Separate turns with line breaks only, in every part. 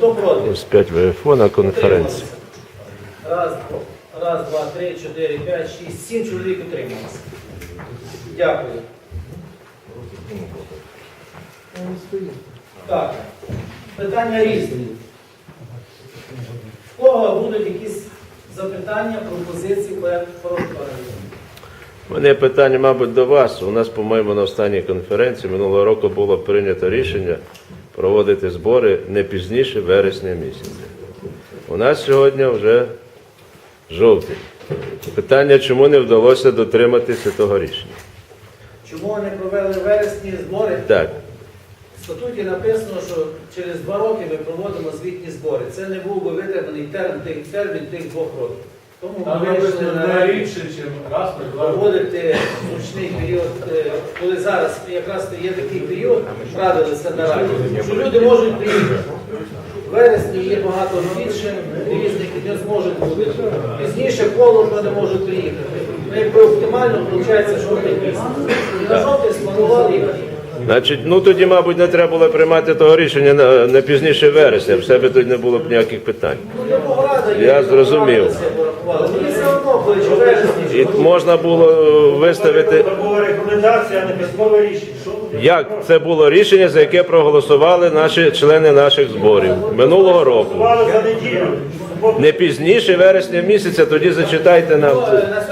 Хто проти?
З 5 ВФО на конференції.
Раз, раз, два, три, чотири, п'ять, шість, сім чоловік утрималися. Дякую. Так, питання різні. В кого будуть якісь запитання, пропозиції по порядку?
У мене питання, мабуть, до вас. У нас, по-моєму, на останній конференції минулого року було прийнято рішення проводити збори не пізніше вересня місяця. У нас сьогодні вже жовтень. Питання, чому не вдалося дотриматися того рішення?
Чому не провели вересні збори?
Так,
В статуті написано, що через два роки ми проводимо звітні збори. Це не був би витриманий термін тих, термін тих двох років. Тому
Там
ми вирішили
написано
на
рідше, ніж раз на два роки.
проводити зручний період, е, коли зараз якраз є такий період, радилися на раді, що люди можуть приїхати. В вересні є багато більше різних, і не зможуть бути. Пізніше холодно не можуть приїхати. Ну, якби оптимально виходить жовтий місяць. І на жовтий спланували.
Значить, ну тоді, мабуть, не треба було приймати того рішення на- не пізніше вересня. В себе тоді не було б ніяких питань.
Я
зрозумів. І можна було виставити.
Рішення.
Як це було рішення, за яке проголосували наші члени наших зборів минулого року? Не пізніше вересня місяця, тоді зачитайте нам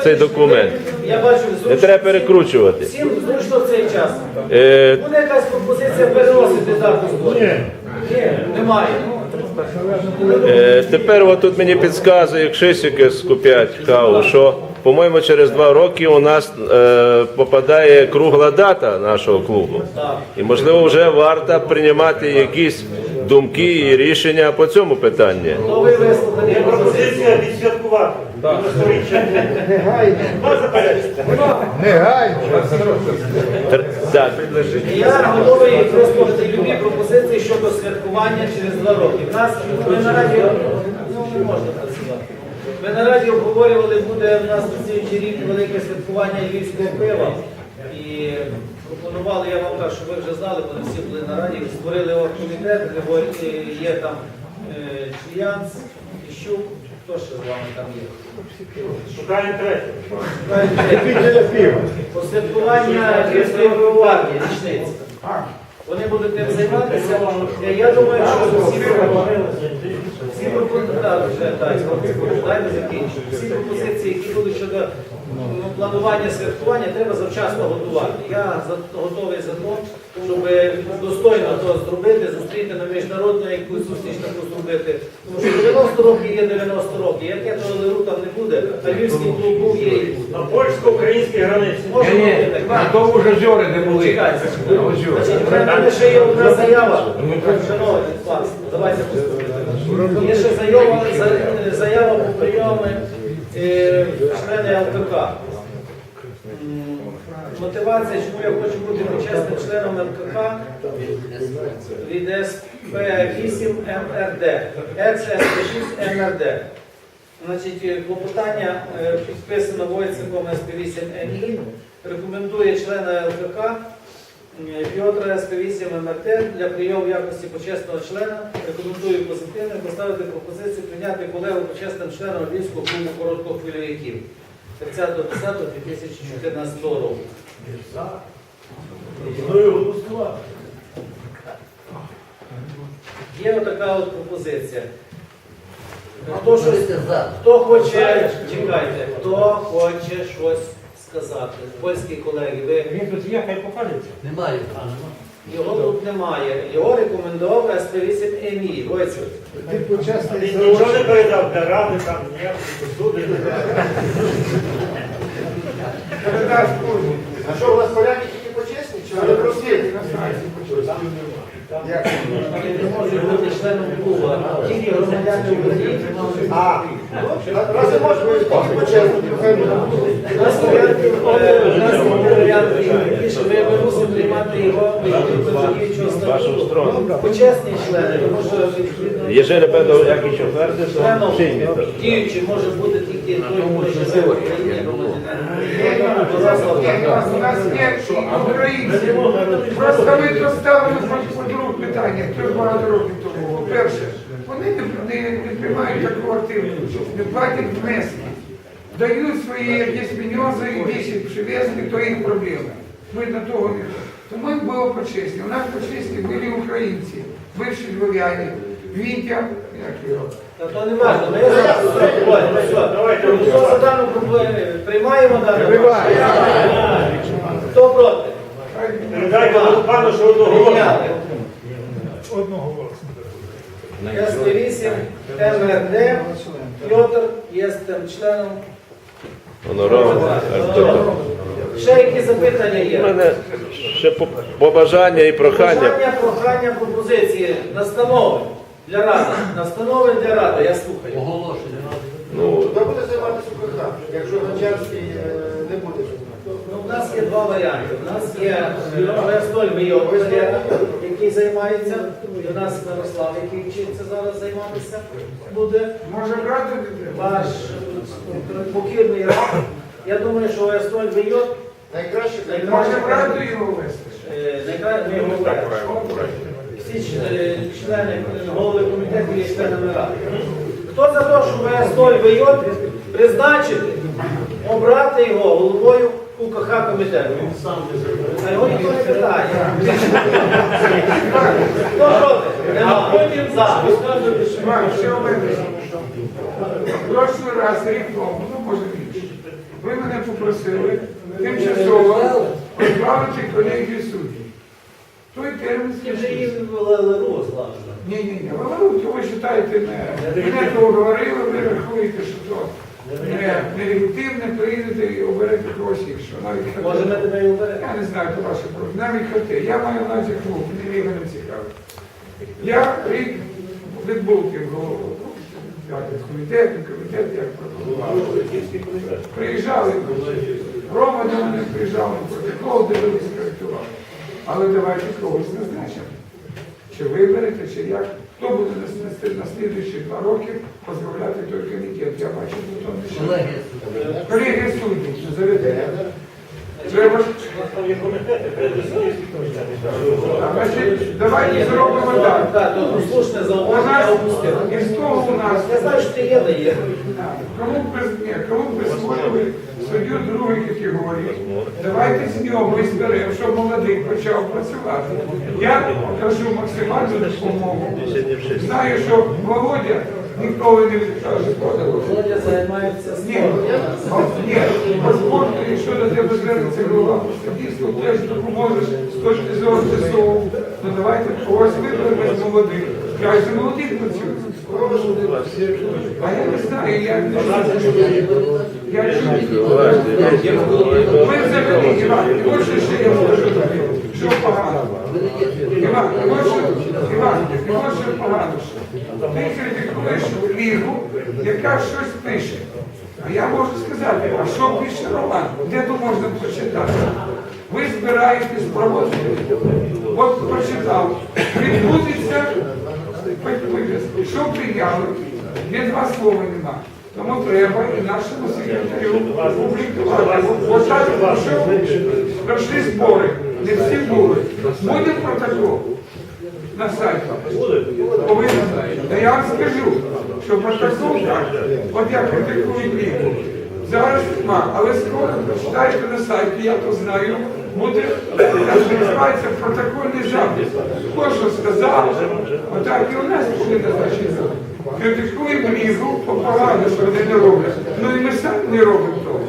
цей документ.
Я бачу,
Не треба перекручувати.
Всім зручно в цей час.
Е,
Буде якась пропозиція переносити дату збору? Ні, немає.
е, тепер от тут мені підказує Кшисіки з Куп'ять Каву, що, по-моєму, через два роки у нас е, попадає кругла дата нашого клубу. І, можливо, вже варто приймати якісь думки і рішення по цьому питанню.
Вислухали
Є пропозиція відсвяткувати.
Так.
Я готовий вислухати любі пропозиції щодо святкування через два роки. В нас ми на радіо ну, не можна працювати. Ми на радіо обговорювали, буде в нас на слідчий рік велике святкування львівського пива. І пропонували, я вам так, щоб ви вже знали, бо не всі були на раді, створили оргкомітет, де є там е, Чіянц, Іщук, хто ще з вами там є?
Шукаємо третє.
Посвяткування Христової армії, річниці. Вони будуть тим займатися. Я- Я думаю, що всі закінчити. Всі пропозиції, які будуть щодо ну, планування святкування, треба завчасно готувати. Я готовий за те, щоб достойно то зробити, зустріти на міжнародну якусь зустріч таку зробити. Тому що 90 років є 90 років. Яке то ЛРУ там не буде, а львівський клуб був є.
На польсько-українській границі.
Може бути так.
то вже жори не були.
Чекайте. Значить, в мене ще є одна заява. Шановні, пан, давайте послухайте. Є ще заява, заява по прийоми е, члени ЛКК. Мотивація, чому я хочу бути почесним членом ЛКК від СП8 МРД, екс-СП6 МРД. Значить, е, клопотання е, підписано Войценком СП8 МІ, рекомендує члена ЛКК е, Піотра СП8 МРТ для прийому в якості почесного члена. Рекомендую позитивно поставити пропозицію прийняти колегу почесним членом Львівського клубу короткохвильовиків 30.10.2014 року.
Пропоную голосувати.
Є отака от пропозиція. Хто, щось, хто хоче, чекайте, хто хоче щось сказати? Польські колеги, ви
Він тут є, хай покажеться.
Немає.
Його тут немає. Його рекомендував СП8 ЕМІ. Войцев.
Він нічого не передав для ради, там ніякої посуди.
А що у вас поляки тільки почесні? Чи вони прості?
Він не може бути членом клубу. Тільки громадяни України.
А, ну, раз не може бути тільки почесні, то хай буде.
Нас варіантів, е, у нас є варіанти більше. Ми, мусимо приймати його статуту.
сторону.
Почесні члени, тому що
Jeżeli będą jakieś oferty, to
членом
przyjmie to.
діючий може бути тільки той, хто живе в
У нас є українці. Просто ми поставили по друге питання, ж багато років тому було. Перше, Вони не, не, приймають таку активність, не платять внески. Дають свої якісь міньози і вісять привезли, то їх проблема. Ми до того не. Тому їм було почесні. У нас почесні були українці, бивші дворяне, Вітя, як його.
Та не важливо, ми за дану проблему? Приймаємо дану? Хто проти?
Передайте Голубану, що одного голосу.
Прийняли. СТ8, МРД, Пьотр, є членом.
Гонорований
Ще які запитання
У
є?
мене ще побажання і прохання.
Бажання, прохання, пропозиції, настанови для ради. Настанови для ради, я слухаю.
Ну,
Хто буде займатися УКХ, якщо Гончарський е, не буде?
Ну, у нас є два варіанти. У нас є Верстоль Мийов, який займається. І у нас Мирослав, який вчиться зараз займатися, буде.
Може брати?
Ваш покірний рад. Я думаю, що Верстоль Мийов
Найкраще
Може брати його вести?
е, найкраще його вважаємо. Всі е, члени голови комітету є членами ради. Хто за те, щоб Верстоль Мийов призначити, обрати його головою УКХ комітету? А його ніхто не питає. Хто проти?
Іван, ще у мене. Прошлий раз, рік тому, ну може більше, ви мене попросили тимчасово відправити колегію суддів. Той термін скажіть. Ні, ні, ні. Ви, ви, ви вважаєте, не, мене то говорили, ви рахуєте, що то не, нелегітимне, приїдете і оберете когось іншого. Навіть хоте.
Може ми тебе і оберемо?
Я не знаю, то ваше проблема. Навіть хоте. Я маю на увазі клуб, мені не цікавить. Я рік відбув тим голову. Як комітету, комітет як пропонував. Приїжджали, Рома до мене приїжджав, протокол дивились, коректував. Але давайте когось назначимо. Чи виберете, чи як. Хто буде на, на два роки позбавляти той комітет? Я бачу, що ще. Колеги суддів, назовете. Треба ж Значить, давайте зробимо так.
Так, то послушне
У
зауваження опустив.
із того у нас.
Я знаю, що ти є, де є.
Кому б без- ні, кому б присвоїли суддю другої категорії, давайте з нього зберемо, щоб молодий почав працювати. Я кажу максимальну допомогу. Знаю, що Володя ніколи не відкаже.
Володя займається
Ні, ні, по спорту, якщо до тебе звернеться голова статисту, теж допоможеш з точки зору ЗСУ. Ну давайте когось виберемо з молодих. Хай за молодих працюють. А я не знаю, я не знаю. Я чую. Ви взагалі, Іван, от що я скажу тобі, що погано. Іван, от Іван, от що погано. Ти критикуєш лігу, яка щось пише. А я можу сказати, а що пише Роман? Де то можна прочитати? Ви збираєтесь проводити. От прочитав. Відбудеться. Що прийняли? Є два слова нема. Тому треба і нашому секретарю публікувати. Пройшли збори, не всі були. Буде протокол на сайті. Повинен. Та я вам скажу, що протокол так, от я критикую ліку. Зараз нема, але скоро прочитаєте на сайті, я то знаю, буде називається протокольний запис. Хто що сказав, отак і у нас повинна значити. Критикуємо лігу, погано, що вони не роблять. Ну і ми самі не робимо того.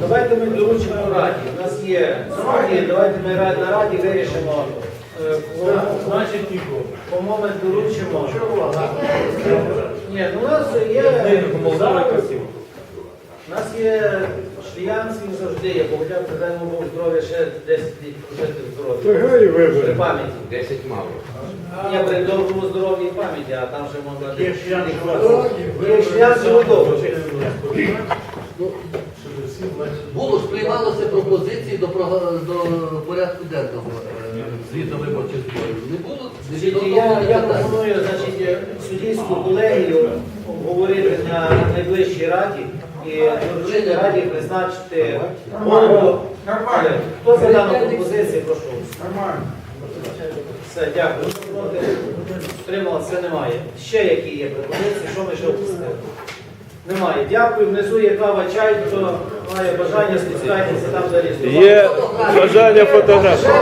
Давайте ми доручимо раді. У нас є давайте ми на раді вирішимо.
Значить нікого.
По момент доручимо. Ні, ну у нас є У нас є шліянський завжди є, бо хоча б дай йому здоров'я ще 10 літ прожити здоров'я. При пам'яті.
10 мало.
Ні, при довгому здоров'ї і пам'яті, а там ще можна...
Є шлях.
Є.
Було ж приймалося пропозиції до, до порядку денного звіту виборчих зборів. Не було
Значить, Я, я пропоную значить, суддівську колегію обговорити на найближчій раді і доручити раді призначити голову.
Нормально.
Хто за дану пропозицію, прошу.
Нормально.
Все, дякую. Проти? Утрималося немає. Ще які є пропозиції, що ми ще опустили? Немає. Дякую. Внизу є кава, чай, хто має бажання, спускайтеся там за.
Є бажання фотографії.